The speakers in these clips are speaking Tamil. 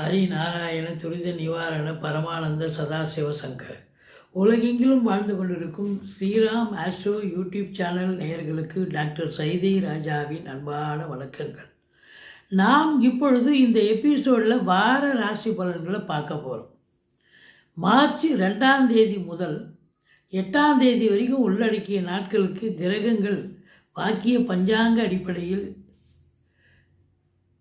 ஹரிநாராயண துரித நிவாரண பரமானந்த சதாசிவ சங்கர் உலகெங்கிலும் வாழ்ந்து கொண்டிருக்கும் ஸ்ரீராம் ஆஸ்ட்ரோ யூடியூப் சேனல் நேயர்களுக்கு டாக்டர் சைதை ராஜாவின் அன்பான வணக்கங்கள். நாம் இப்பொழுது இந்த எபிசோடில் வார ராசி பலன்களை பார்க்க போகிறோம் மார்ச் ரெண்டாம் தேதி முதல் எட்டாம் தேதி வரைக்கும் உள்ளடக்கிய நாட்களுக்கு கிரகங்கள் வாக்கிய பஞ்சாங்க அடிப்படையில்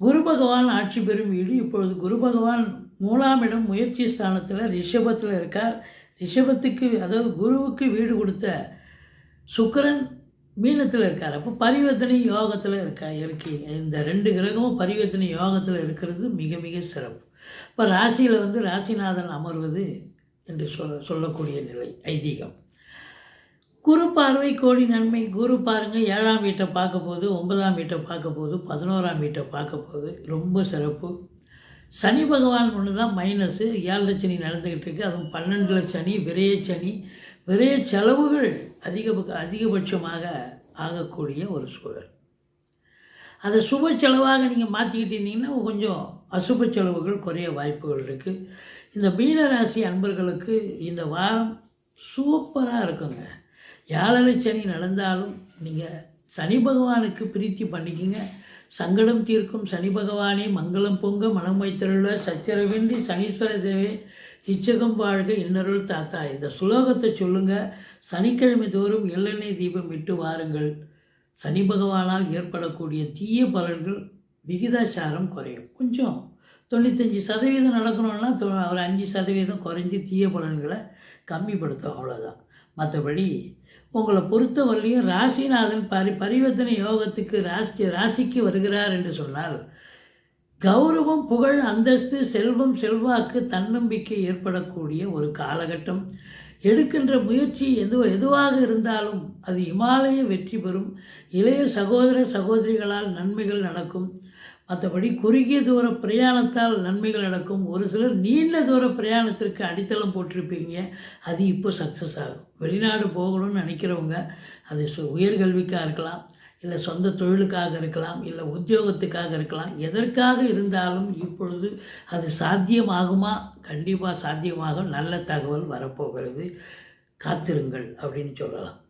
குரு பகவான் ஆட்சி பெறும் வீடு இப்பொழுது குரு பகவான் மூலாமிடம் முயற்சி ஸ்தானத்தில் ரிஷபத்தில் இருக்கார். ரிஷபத்துக்கு அதாவது குருவுக்கு வீடு கொடுத்த சுக்கரன் மீனத்தில் இருக்கார். அப்போ பரிவர்த்தனை யோகத்தில் இருக்கா இருக்கு இந்த ரெண்டு கிரகமும் பரிவர்த்தனை யோகத்தில் இருக்கிறது மிக மிக சிறப்பு. இப்போ ராசியில் வந்து ராசிநாதன் அமர்வது என்று சொல்ல சொல்லக்கூடிய நிலை ஐதீகம். குரு பார்வை கோடி நன்மை குரு பாருங்கள் ஏழாம் வீட்டை பார்க்க போது ஒன்பதாம் வீட்டை பார்க்க போகுது பதினோராம் வீட்டை பார்க்க போகுது. ரொம்ப சிறப்பு. சனி பகவான் ஒன்று தான் மைனஸு ஏழரை சனி நடந்துக்கிட்டு இருக்கு. அதுவும் பன்னெண்டில் சனி விரைய சனி. விரைய செலவுகள் அதிக அதிகபட்சமாக ஆகக்கூடிய ஒரு சூழல். அதை சுப செலவாக நீங்கள் மாற்றிக்கிட்டு இருந்தீங்கன்னா கொஞ்சம் அசுப செலவுகள் குறைய வாய்ப்புகள் இருக்குது இந்த மீனராசி அன்பர்களுக்கு இந்த வாரம் சூப்பராக இருக்குங்க. ஏழரை சனி நடந்தாலும் நீங்கள் சனி பகவானுக்கு பிரீத்தி பண்ணிக்கங்க. சங்கடம் தீர்க்கும் சனி பகவானே மங்களம் பொங்க மனம் வைத்தருள சச்சரவின்றி சனீஸ்வர தேவே இச்சகம் வாழ்க இன்னருள் தாத்தா. இந்த சுலோகத்தை சொல்லுங்கள் சனிக்கிழமை தோறும் எள்ளெண்ணெய் தீபம் விட்டு வாருங்கள். சனி பகவானால் ஏற்படக்கூடிய தீய பலன்கள் விகிதாச்சாரம் குறையும். கொஞ்சம் தொண்ணூத்தஞ்சு சதவீதம் நடக்கணும்னா ஒரு அஞ்சு சதவீதம் குறைஞ்சி தீய பலன்களை கம்மிப்படுத்தும் அவ்வளோதான் மற்றபடி உங்களை பொறுத்தவரையிலையும் ராசிநாதன் பரி பரிவர்த்தனை யோகத்துக்கு ராசி ராசிக்கு வருகிறார் என்று சொன்னால் கௌரவம் புகழ் அந்தஸ்து செல்வம் செல்வாக்கு தன்னம்பிக்கை ஏற்படக்கூடிய ஒரு காலகட்டம். எடுக்கின்ற முயற்சி எது எதுவாக இருந்தாலும் அது இமாலய வெற்றி பெறும். இளைய சகோதர சகோதரிகளால் நன்மைகள் நடக்கும். மற்றபடி குறுகிய தூர பிரயாணத்தால் நன்மைகள் நடக்கும். ஒரு சிலர் நீண்ட தூர பிரயாணத்திற்கு அடித்தளம் போட்டிருப்பீங்க. அது இப்போ சக்ஸஸ் ஆகும். வெளிநாடு போகணும்னு நினைக்கிறவங்க அது சு உயர்கல்விக்காக இருக்கலாம் இல்லை சொந்த தொழிலுக்காக இருக்கலாம் இல்லை உத்தியோகத்துக்காக இருக்கலாம் எதற்காக இருந்தாலும் இப்பொழுது அது சாத்தியமாகுமா? கண்டிப்பாக சாத்தியமாகும் நல்ல தகவல் வரப்போகிறது. காத்திருங்கள் அப்படின்னு சொல்லலாம்.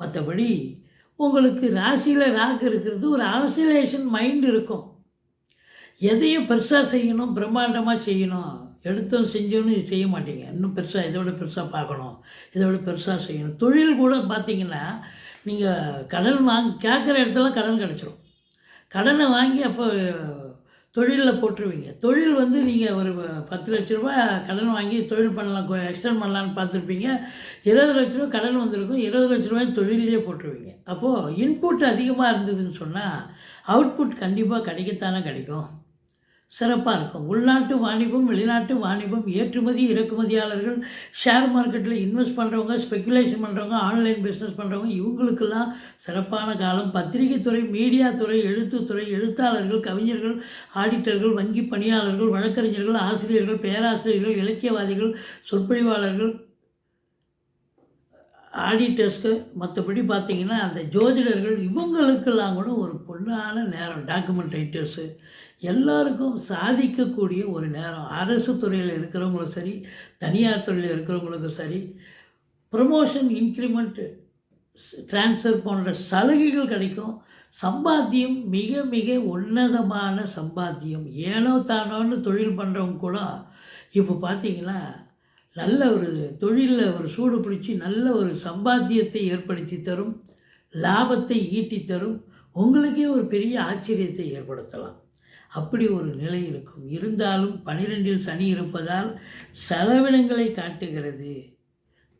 மற்றபடி உங்களுக்கு ராசியில் ராக் இருக்கிறது ஒரு ஆசிலேஷன் மைண்ட் இருக்கும். எதையும் பெருசாக செய்யணும் பிரம்மாண்டமாக செய்யணும். எடுத்தோம் செஞ்சோன்னு செய்ய மாட்டீங்க. இன்னும் பெருசாக இதோட பெருசாக பார்க்கணும். இதோட பெருசாக செய்யணும். தொழில் கூட பார்த்தீங்கன்னா நீங்கள் கடன் வாங்கி கேட்குற இடத்துல கடன் கிடச்சிரும். கடனை வாங்கி அப்போ தொழிலில் போட்டுருவீங்க. தொழில் வந்து நீங்கள் ஒரு பத்து லட்ச ரூபா கடன் வாங்கி தொழில் பண்ணலாம் எக்ஸ்டெண்ட் பண்ணலான்னு பார்த்துருப்பீங்க. இருபது லட்ச ரூபா கடன் வந்திருக்கும். இருபது லட்ச ரூபாய் தொழிலே போட்டுருவீங்க. அப்போது இன்புட் அதிகமாக இருந்ததுன்னு சொன்னால் அவுட்புட் கண்டிப்பாக கிடைக்கத்தானே கிடைக்கும். சிறப்பாக இருக்கும். உள்நாட்டு வாணிபம் வெளிநாட்டு வாணிபம் ஏற்றுமதி இறக்குமதியாளர்கள் ஷேர் மார்க்கெட்டில் இன்வெஸ்ட் பண்ணுறவங்க ஸ்பெக்குலேஷன் பண்ணுறவங்க ஆன்லைன் பிஸ்னஸ் பண்ணுறவங்க இவங்களுக்கெல்லாம் சிறப்பான காலம். பத்திரிகை துறை மீடியா துறை எழுத்துத்துறை எழுத்தாளர்கள் கவிஞர்கள் ஆடிட்டர்கள் வங்கி பணியாளர்கள் வழக்கறிஞர்கள் ஆசிரியர்கள் பேராசிரியர்கள் இலக்கியவாதிகள் சொற்பொழிவாளர்கள் ஆடிட்டர்ஸ்க்கு மற்றபடி பார்த்திங்கன்னா அந்த ஜோதிடர்கள் இவங்களுக்கெல்லாம் கூட ஒரு பொண்ணான நேரம். டாக்குமெண்ட் ரைட்டர்ஸு எல்லாருக்கும் சாதிக்கக்கூடிய ஒரு நேரம். அரசு துறையில் இருக்கிறவங்களும் சரி தனியார் துறையில் இருக்கிறவங்களுக்கும் சரி ப்ரமோஷன் இன்க்ரிமெண்ட்டு ட்ரான்ஸ்ஃபர் போன்ற சலுகைகள் கிடைக்கும். சம்பாத்தியம் மிக மிக உன்னதமான சம்பாத்தியம். ஏனோ தானோன்னு தொழில் பண்ணுறவங்க கூட இப்போ பார்த்தீங்கன்னா நல்ல ஒரு தொழிலில் ஒரு சூடு பிடிச்சி நல்ல ஒரு சம்பாத்தியத்தை ஏற்படுத்தி தரும் லாபத்தை ஈட்டி தரும். உங்களுக்கே ஒரு பெரிய ஆச்சரியத்தை ஏற்படுத்தலாம். அப்படி ஒரு நிலை இருக்கும். இருந்தாலும் பனிரெண்டில் சனி இருப்பதால் செலவினங்களை காட்டுகிறது.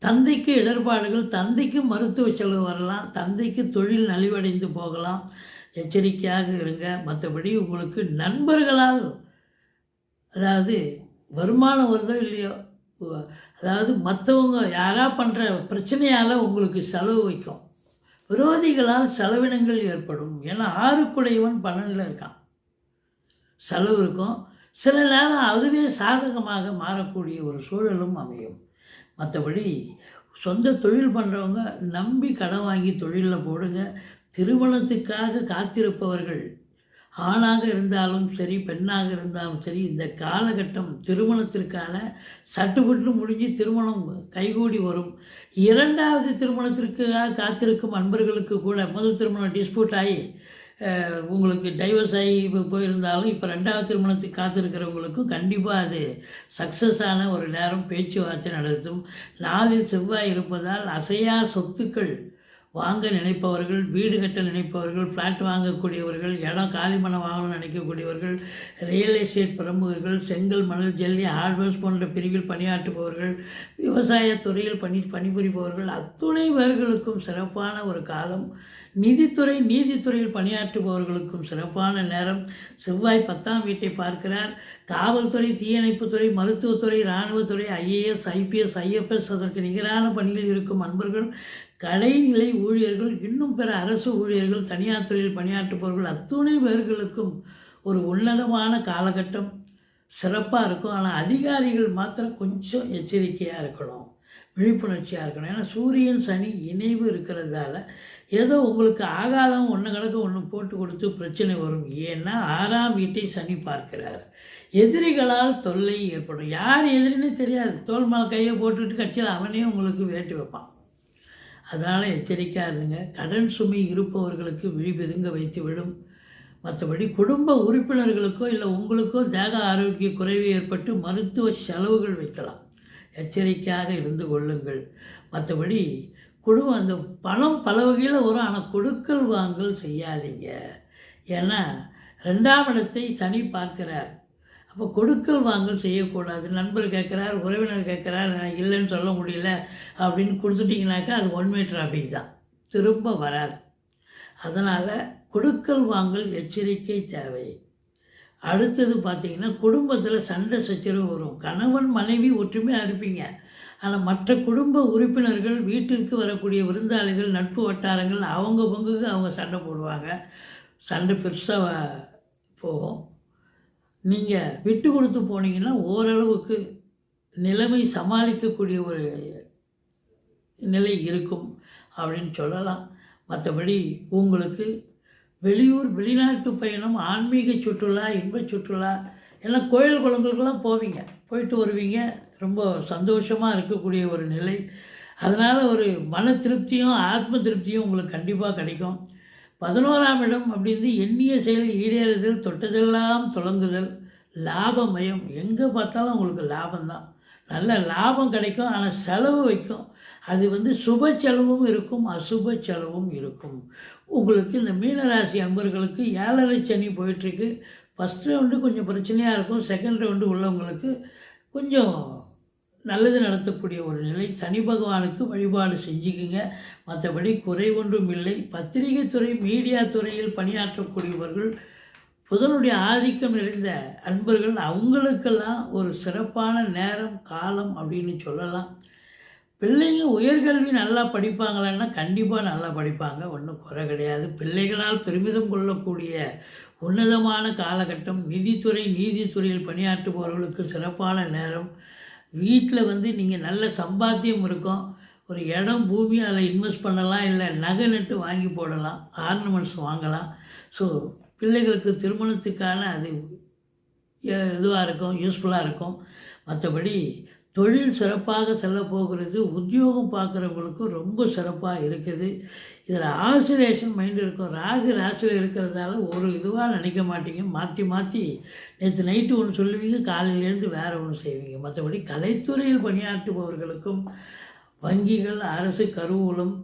தந்தைக்கு இடர்பாடுகள் தந்தைக்கு மருத்துவ செலவு வரலாம் தந்தைக்கு தொழில் நலிவடைந்து போகலாம். எச்சரிக்கையாக இருங்க. மற்றபடி உங்களுக்கு நண்பர்களால் அதாவது வருமானம் வருதோ இல்லையோ அதாவது மற்றவங்க யாராக பண்ணுற பிரச்சனையால் உங்களுக்கு செலவு வைக்கும். விரோதிகளால் செலவினங்கள் ஏற்படும். ஏன்னா ஆறுக்குடையவன் பலனில் இருக்கான். செலவு இருக்கும். சில நேரம் அதுவே சாதகமாக மாறக்கூடிய ஒரு சூழலும் அமையும். மற்றபடி சொந்த தொழில் பண்ணுறவங்க நம்பி கடன் வாங்கி தொழிலில் போடுங்க. திருமணத்துக்காக காத்திருப்பவர்கள் ஆணாக இருந்தாலும் சரி பெண்ணாக இருந்தாலும் சரி இந்த காலகட்டம் திருமணத்திற்கான சட்டுப்பட்டு முடிஞ்சு திருமணம் கைகூடி வரும். இரண்டாவது திருமணத்திற்காக காத்திருக்கும் அன்பர்களுக்கு கூட முதல் திருமணம் டிஸ்பியூட் ஆகி உங்களுக்கு டைவர்ஸ் ஆகி இப்போ போயிருந்தாலும் இப்போ ரெண்டாவது திருமணத்துக்கு காத்திருக்கிறவங்களுக்கும் கண்டிப்பாக அது சக்ஸஸ் ஆன ஒரு நேரம் பேச்சுவார்த்தை நடத்தும். நாளில் செவ்வாய் இருப்பதால் அசையா சொத்துக்கள் வாங்க நினைப்பவர்கள் வீடு கட்ட நினைப்பவர்கள் ஃப்ளாட் வாங்கக்கூடியவர்கள் இடம் காலிமனை வாங்கணும்னு நினைக்கக்கூடியவர்கள் ரியல் எஸ்டேட் பிரமுகர்கள் செங்கல் மணல் ஜல்லி ஹார்ட்வேர்ஸ் போன்ற பிரிவில் பணியாற்றுபவர்கள் விவசாயத் துறையில் பணி பணிபுரிபவர்கள் அத்துணை பேர்களுக்கும் சிறப்பான ஒரு காலம். நிதித்துறை நீதித்துறையில் பணியாற்றுபவர்களுக்கும் சிறப்பான நேரம். செவ்வாய் பத்தாம் வீட்டை பார்க்கிறார். காவல்துறை தீயணைப்புத்துறை மருத்துவத்துறை இராணுவத்துறை ஐஏஎஸ் ஐபிஎஸ் ஐஎஃப்எஸ் அதற்கு நிகரான பணியில் இருக்கும் அன்பர்கள் கடைநிலை ஊழியர்கள் இன்னும் பிற அரசு ஊழியர்கள் தனியார் துறையில் பணியாற்றுபவர்கள் அத்துணை பேர்களுக்கும் ஒரு உன்னதமான காலகட்டம். சிறப்பாக இருக்கும். ஆனால் அதிகாரிகள் மாத்திரம் கொஞ்சம் எச்சரிக்கையாக இருக்கணும். விழிப்புணர்ச்சியாக இருக்கணும். ஏன்னா சூரியன் சனி இணைவு இருக்கிறதால ஏதோ உங்களுக்கு ஆகாதம் ஒன்று கணக்கு ஒன்று போட்டு கொடுத்து பிரச்சனை வரும். ஏன்னா ஆறாம் வீட்டை சனி பார்க்கிறார். எதிரிகளால் தொல்லை ஏற்படும். யார் எதிரினே தெரியாது. தோல் மேலே கையை போட்டுட்டு கட்சியில் அவனே உங்களுக்கு வேட்டு வைப்பான். அதனால் எச்சரிக்கையாக இருங்க கடன் சுமை இருப்பவர்களுக்கு விழிபெதுங்க வைத்து விடும். மற்றபடி குடும்ப உறுப்பினர்களுக்கோ இல்லை உங்களுக்கோ தேக ஆரோக்கிய குறைவு ஏற்பட்டு மருத்துவ செலவுகள் வைக்கலாம். எச்சரிக்கையாக இருந்து கொள்ளுங்கள். மற்றபடி குடும்பம் அந்த பணம் பல வகையில் வரும். ஆனால் கொடுக்கல் வாங்கல் செய்யாதீங்க. ஏன்னா ரெண்டாம் இடத்தை சனி பார்க்கிறார். அப்போ கொடுக்கல் வாங்கல் செய்யக்கூடாது. நண்பர் கேட்குறார் உறவினர் கேட்குறார் நான் இல்லைன்னு சொல்ல முடியல அப்படின்னு கொடுத்துட்டிங்கனாக்கா அது ஒன்வே டிராஃபிக் தான். திரும்ப வராது. அதனால் கொடுக்கல் வாங்கல் எச்சரிக்கை தேவை. அடுத்தது பார்த்தீங்கன்னா குடும்பத்தில் சண்டை சச்சரவு வரும். கணவன் மனைவி ஒற்றுமையாக இருப்பீங்க. ஆனால் மற்ற குடும்ப உறுப்பினர்கள் வீட்டிற்கு வரக்கூடிய விருந்தாளிகள் நட்பு வட்டாரங்கள் அவங்க பங்குக்கு அவங்க சண்டை போடுவாங்க. சண்டை பெருசாக போகும். நீங்கள் விட்டு கொடுத்து போனீங்கன்னா ஓரளவுக்கு நிலைமை சமாளிக்கக்கூடிய ஒரு நிலை இருக்கும் அப்படின்னு சொல்லலாம். மற்றபடி உங்களுக்கு வெளியூர் வெளிநாட்டு பயணம் ஆன்மீக சுற்றுலா இன்ப சுற்றுலா எல்லாம் கோயில் குளங்களுக்கெல்லாம் போவீங்க. போயிட்டு வருவீங்க. ரொம்ப சந்தோஷமாக இருக்கக்கூடிய ஒரு நிலை. அதனால் ஒரு மன திருப்தியும் ஆத்ம திருப்தியும் உங்களுக்கு கண்டிப்பாக கிடைக்கும். பதினோராம் இடம் அப்படின்னு எண்ணிய செயல் ஈடேறுதல் தொட்டதெல்லாம் தொடங்குதல் லாபமயம். எங்கே பார்த்தாலும் உங்களுக்கு லாபம்தான். நல்ல லாபம் கிடைக்கும் ஆனால் செலவு வைக்கும். அது வந்து சுப செலவும் இருக்கும் அசுப செலவும் இருக்கும். உங்களுக்கு இந்த மீனராசி அன்பர்களுக்கு ஏழரை சனி போயிட்டுருக்கு. ஃபஸ்ட் ரவுண்டு கொஞ்சம் பிரச்சனையாக இருக்கும். செகண்ட் ரவுண்டு உள்ளவங்களுக்கு கொஞ்சம் நல்லது நடத்தக்கூடிய ஒரு நிலை. சனி பகவானுக்கு வழிபாடு செஞ்சுக்குங்க. மற்றபடி குறை ஒன்றும் இல்லை. பத்திரிகை துறை மீடியா துறையில் பணியாற்றக்கூடியவர்கள் புதனுடைய ஆதிக்கம் நிறைந்த அன்பர்கள் அவங்களுக்கெல்லாம் ஒரு சிறப்பான நேரம் காலம் அப்படின்னு சொல்லலாம். பிள்ளைங்க உயர்கல்வி நல்லா படிப்பாங்களான்னா கண்டிப்பாக நல்லா படிப்பாங்க. ஒன்றும் குறை கிடையாது. பிள்ளைகளால் பெருமிதம் கொள்ளக்கூடிய உன்னதமான காலகட்டம். நிதித்துறை நீதித்துறையில் பணியாற்றுபவர்களுக்கு சிறப்பான நேரம். வீட்டில் வந்து நீங்கள் நல்ல சம்பாத்தியம் இருக்கும். ஒரு இடம் பூமி அதில் இன்வெஸ்ட் பண்ணலாம். இல்லை நகை நட்டு வாங்கி போடலாம். ஆர்னமெண்ட்ஸ் வாங்கலாம். ஸோ பிள்ளைகளுக்கு திருமணத்துக்கான அது இதுவாக இருக்கும் யூஸ்ஃபுல்லாக இருக்கும். மற்றபடி தொழில் சிறப்பாக செல்ல போகிறது உத்தியோகம் பார்க்குறவங்களுக்கும் ரொம்ப சிறப்பாக இருக்குது. இதில் ஆசிலேஷன் மைண்ட் இருக்கும். ராகு ராசியில் இருக்கிறதால ஒரு இதுவாக நினைக்க மாட்டீங்க. மாற்றி மாற்றி நேற்று நைட்டு ஒன்று சொல்லுவீங்க காலையிலேருந்து வேறு ஒன்று செய்வீங்க. மற்றபடி கலைத்துறையில் பணியாற்றுபவர்களுக்கும் வங்கிகள் அரசு கருவூலம்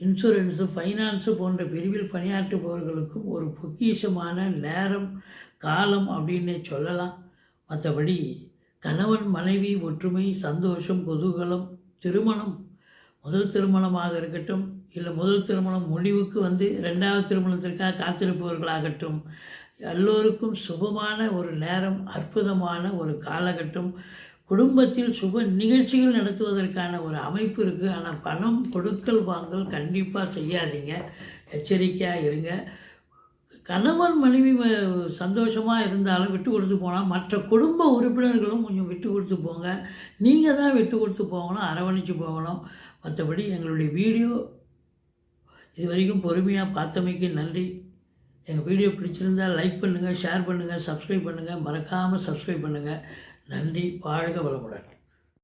இன்சூரன்ஸு ஃபைனான்ஸு போன்ற பிரிவில் பணியாற்றுபவர்களுக்கும் ஒரு பொக்கிஷமான நேரம் காலம் அப்படின்னே சொல்லலாம். மற்றபடி கணவன் மனைவி ஒற்றுமை சந்தோஷம் குதூகலம் திருமணம். முதல் திருமணமாக இருக்கட்டும் இல்லை முதல் திருமணம் முடிவுக்கு வந்து ரெண்டாவது திருமணத்திற்காக காத்திருப்பவர்களாகட்டும் எல்லோருக்கும் சுபமான ஒரு நேரம் அற்புதமான ஒரு காலகட்டம். குடும்பத்தில் சுப நிகழ்ச்சிகள் நடத்துவதற்கான ஒரு அமைப்பு இருக்குது ஆனால் பணம் கொடுக்கல் வாங்கல் கண்டிப்பாக செய்யாதீங்க. எச்சரிக்கையாக இருங்க. கணவன் மனைவி சந்தோஷமாக இருந்தாலும் விட்டு கொடுத்து போனால் மற்ற குடும்ப உறுப்பினர்களும் கொஞ்சம் விட்டு கொடுத்து போங்க. நீங்கள் தான் விட்டு கொடுத்து போகணும் அரவணைச்சு போகணும். மற்றபடி எங்களுடைய வீடியோ இது வரைக்கும் பொறுமையாக பார்த்தமைக்கு நன்றி. எங்கள் வீடியோ பிடிச்சிருந்தால் லைக் பண்ணுங்கள் ஷேர் பண்ணுங்கள் சப்ஸ்கிரைப் பண்ணுங்கள் மறக்காமல் சப்ஸ்கிரைப் பண்ணுங்கள் நன்றி வாழ்க வளமுடன்.